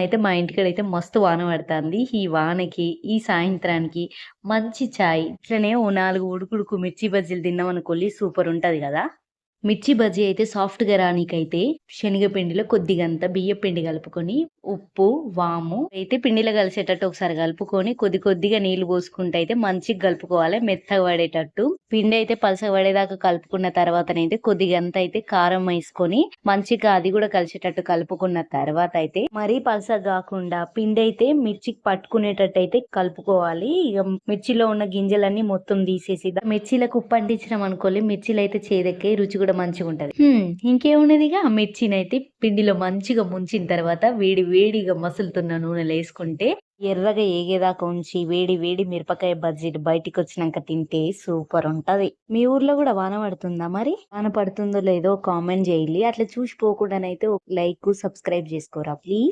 అయితే మా ఇంటికాడ అయితే మస్తు వాన పడుతుంది. ఈ వానకి ఈ సాయంత్రానికి మంచి చాయ్ ఇట్లనే ఓ నాలుగు ఉడుకుడుకు మిర్చి బజ్జీలు తిన్నాం అనుకోలి సూపర్ ఉంటుంది కదా. మిర్చి బజ్జీ అయితే సాఫ్ట్గా రానికైతే శనగపిండిలో కొద్దిగంత బియ్య పిండి కలుపుకొని ఉప్పు వాము అయితే పిండిలో కలిసేటట్టు ఒకసారి కలుపుకొని కొద్ది కొద్దిగా నీళ్ళు పోసుకుంటే అయితే మంచిగా కలుపుకోవాలి మెత్తగా పడేటట్టు. పిండి అయితే పలసగా పడేదాకా కలుపుకున్న తర్వాతనైతే కొద్దిగంత అయితే కారం వేసుకొని మంచిగా అది కూడా కలిసేటట్టు కలుపుకున్న తర్వాత అయితే మరీ పలసగా కాకుండా పిండి అయితే మిర్చికి పట్టుకునేటట్టు అయితే కలుపుకోవాలి. ఇక మిర్చిలో ఉన్న గింజలన్నీ మొత్తం తీసేసి మిర్చిలకు ఉప్పు అంటించినాం అనుకోలే మిర్చిలు అయితే చేదక్కే రుచి కూడా మంచిగా ఉంటుంది. హ్మ్, ఇంకేమున్నదిగా? మిర్చిని అయితే పిండిలో మంచిగా ముంచిన తర్వాత వేడి వేడిగా మసులుతున్న నూనెలో వేసుకుంటే ఎర్రగా ఏగేదాకా ఉంచి వేడి వేడి మిరపకాయ బజ్జీలు బయటికి వచ్చినాక తింటే సూపర్ ఉంటది. మీ ఊర్లో కూడా వాన పడుతుందా మరి? వాన పడుతుందో లేదో కామెంట్ చేయాలి అట్లా చూసిపోకుండానైతే ఒక లైక్ సబ్స్క్రైబ్ చేసుకోరా ప్లీజ్?